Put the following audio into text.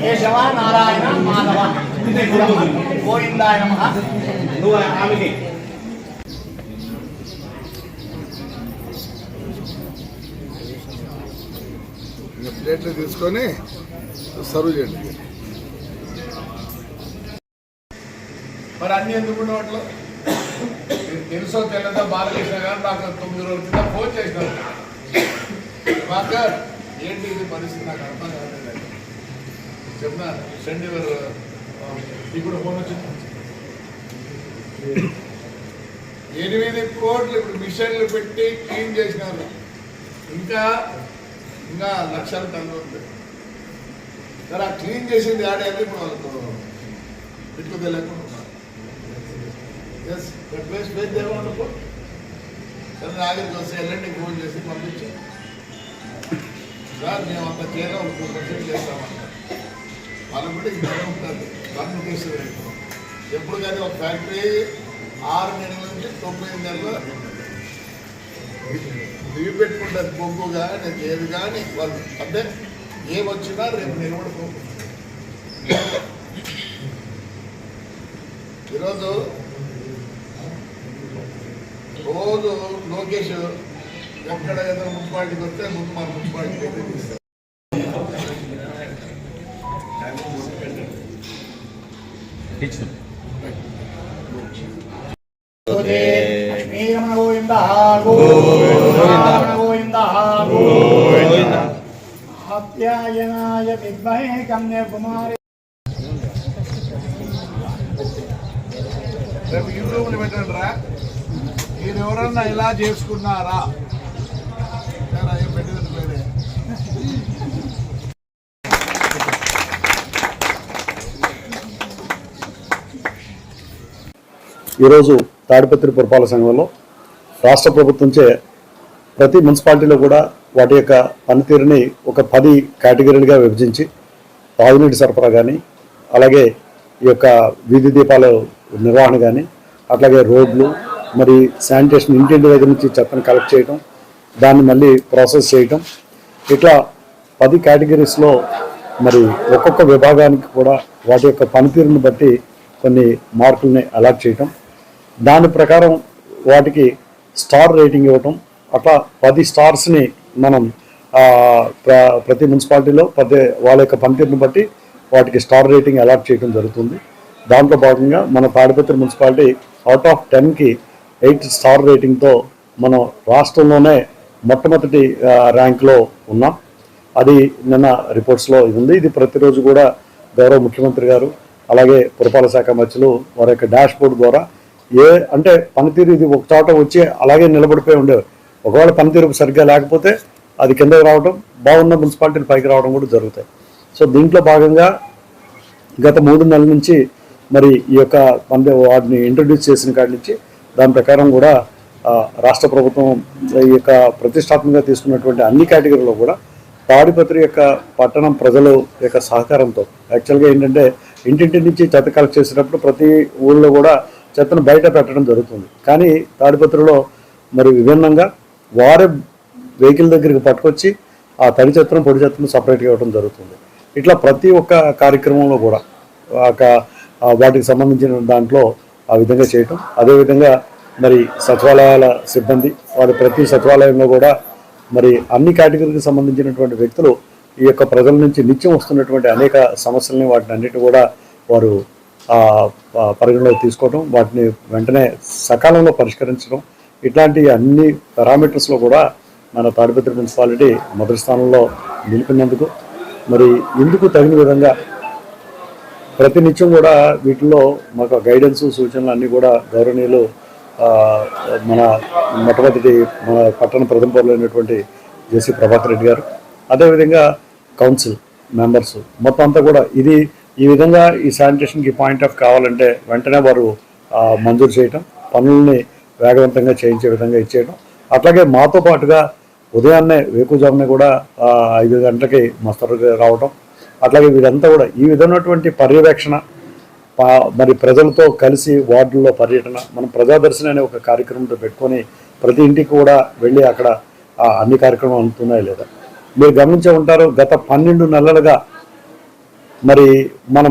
కేశవ నారాయణ మాధవ గోవిందాయ నమ నువ్వు ఆమెకి ప్లేట్లు తీసుకొని సర్వ్ చేయండి. మరి అన్ని ఎందుకు ఉండవట్లు తెలుసో తెల్లదో చేసినా కానీ నాకు తొమ్మిది రోజుల కింద ఫోన్ చేసినారు మాకర్ ఏంటి ఇది పరిస్థితి? నాకు అర్థం కాలేదు చెప్నా సెండ్ యువర్ ఇప్పుడు ఫోన్ వచ్చింది. ఎనిమిది కోట్లు ఇప్పుడు మిషన్లు పెట్టి క్లీన్ చేసినారు. ఇంకా ఇంకా లక్షల టన్నులు ఉంది. సరే ఆ క్లీన్ చేసింది ఆడేది ఇప్పుడు వాళ్ళతో? ఇట్లు తెలియకుండా ఎస్ దట్ ప్లేస్ ప్లేస్ దేవాలనుకో సరే నాగరికి వస్తే వెళ్ళండి ఫోన్ చేసి పంపించి సార్ మేము అంత చేయడం ఒక పర్సెంట్ చేస్తామన్నారు. వాళ్ళకు కూడా ఇంకా ఉంటుంది. బంద్ తీసుకుని ఎప్పుడు కానీ ఒక ఫ్యాక్టరీ ఆరు నెలల నుంచి తొమ్మిది నెలలు లీవ్ పెట్టుకుంటారు బొగ్గు కానీ ఏది కానీ వాళ్ళు అంటే ఏమొచ్చినా రేపు నిలబడుకో ఈరోజు రోజు లోకేష్ ఎక్కడ ఏదైనా మున్సిపాలిటీకి వస్తే ముందు మన మున్సిపాలిటీకి అయితే తీస్తారు లక్ష్మీరమణ విద్మహే కన్యాకుమారి రేపు యూట్యూబ్లో పెట్టండి రా ఇది ఎవరన్నా ఇలా చేసుకున్నారా? ఈరోజు తాడిపత్రి పురపాలక సంఘంలో రాష్ట్ర ప్రభుత్వంచే ప్రతి మున్సిపాలిటీలో కూడా వాటి యొక్క పనితీరుని ఒక పది కేటగిరీలుగా విభజించి తాగునీటి సరఫరా కానీ అలాగే ఈ యొక్క వీధి దీపాల నిర్వహణ కానీ అట్లాగే రోడ్లు మరి శానిటేషన్ ఇంటింటి దగ్గర నుంచి చెత్తను కలెక్ట్ చేయడం దాన్ని మళ్ళీ ప్రాసెస్ చేయటం. ఇట్లా పది కేటగిరీస్లో మరి ఒక్కొక్క విభాగానికి కూడా వాటి యొక్క పనితీరుని బట్టి కొన్ని మార్కుల్ని అలాట్ చేయటం. దాని ప్రకారం వాటికి స్టార్ రేటింగ్ ఇవ్వటం. అట్లా పది స్టార్స్ని మనం ప్ర- ప్రతి మున్సిపాలిటీలో ప్రతి వాళ్ళ యొక్క పనితీరుని బట్టి వాటికి స్టార్ రేటింగ్ అలాట్ చేయడం జరుగుతుంది. దాంట్లో భాగంగా మన తాడిపత్రి మున్సిపాలిటీ అవుట్ ఆఫ్ టెన్కి ఎయిట్ స్టార్ రేటింగ్తో మనం రాష్ట్రంలోనే మొట్టమొదటి ర్యాంక్లో ఉన్నాం. అది నిన్న రిపోర్ట్స్లో ఉంది. ఇది ప్రతిరోజు కూడా గౌరవ ముఖ్యమంత్రి గారు అలాగే పురపాలక శాఖ మధ్యలో వారి యొక్క డాష్ బోర్డ్ ద్వారా ఏ అంటే పనితీరు ఇది ఒక చోట వచ్చి అలాగే నిలబడిపోయి ఉండేవి. ఒకవేళ పనితీరు సరిగ్గా లేకపోతే అది కిందకి రావడం బాగున్న మున్సిపాలిటీలు పైకి రావడం కూడా జరుగుతాయి. సో దీంట్లో భాగంగా గత మూడు నెలల నుంచి మరి ఈ యొక్క పందే వాటిని ఇంట్రడ్యూస్ చేసిన కాడి నుంచి దాని ప్రకారం కూడా రాష్ట్ర ప్రభుత్వం ఈ యొక్క ప్రతిష్టాత్మకంగా తీసుకున్నటువంటి అన్ని కేటగిరీలో కూడా తాడిపత్రి యొక్క పట్టణం ప్రజల యొక్క సహకారంతో యాక్చువల్గా ఏంటంటే ఇంటింటి నుంచి చెత్త కలెక్ట్ చేసేటప్పుడు ప్రతి ఊళ్ళో కూడా చెత్తను బయట పెట్టడం జరుగుతుంది. కానీ తాడిపత్రిలో మరి విభిన్నంగా వారే వెహికల్ దగ్గరికి పట్టుకొచ్చి ఆ తడి చెత్తను పొడి చెత్తను సపరేట్గా ఇవ్వడం జరుగుతుంది. ఇట్లా ప్రతి ఒక్క కార్యక్రమంలో కూడా ఒక వాటికి సంబంధించిన దాంట్లో ఆ విధంగా చేయటం. అదేవిధంగా మరి సచివాలయాల సిబ్బంది వారి ప్రతి సచివాలయంలో కూడా మరి అన్ని కేటగిరీకి సంబంధించినటువంటి వ్యక్తులు ఈ యొక్క ప్రజల నుంచి నిత్యం వస్తున్నటువంటి అనేక సమస్యలని వాటిని అన్నిటి కూడా వారు పరిగణలోకి తీసుకోవడం వాటిని వెంటనే సకాలంలో పరిష్కరించడం. ఇట్లాంటి అన్ని పారామీటర్స్లో కూడా మన తాడిపత్రి మున్సిపాలిటీ మొదటి స్థానంలో నిలిపినందుకు. మరి ఇందుకు తగిన విధంగా ప్రతినిత్యం కూడా వీటిల్లో మాకు గైడెన్స్ సూచనలు అన్నీ కూడా గౌరవనీయులు మన మొట్టమొదటి మన పట్టణ ప్రథమ పౌరులైనటువంటి జేసీ ప్రభాకర్ రెడ్డి గారు అదేవిధంగా కౌన్సిల్ మెంబర్స్ మొత్తం అంతా కూడా ఇది ఈ విధంగా ఈ శానిటేషన్కి పాయింట్ ఆఫ్ కావాలంటే వెంటనే వారు మంజూరు చేయటం పనుల్ని వేగవంతంగా చేయించే విధంగా ఇచ్చేయడం అట్లాగే మాతో పాటుగా ఉదయాన్నే వేకుజామునే కూడా ఐదు గంటలకి మస్తరు రావటం అట్లాగే వీరంతా కూడా ఈ విధమైనటువంటి పర్యవేక్షణ మరి ప్రజలతో కలిసి వార్డుల్లో పర్యటన మనం ప్రజాదర్శన అనే ఒక కార్యక్రమంతో పెట్టుకొని ప్రతి ఇంటికి కూడా వెళ్ళి అక్కడ ఆ అన్ని కార్యక్రమాలు అందుతున్నాయి లేదా? మీరు గమనించే ఉంటారు గత పన్నెండు నెలలుగా మరి మనం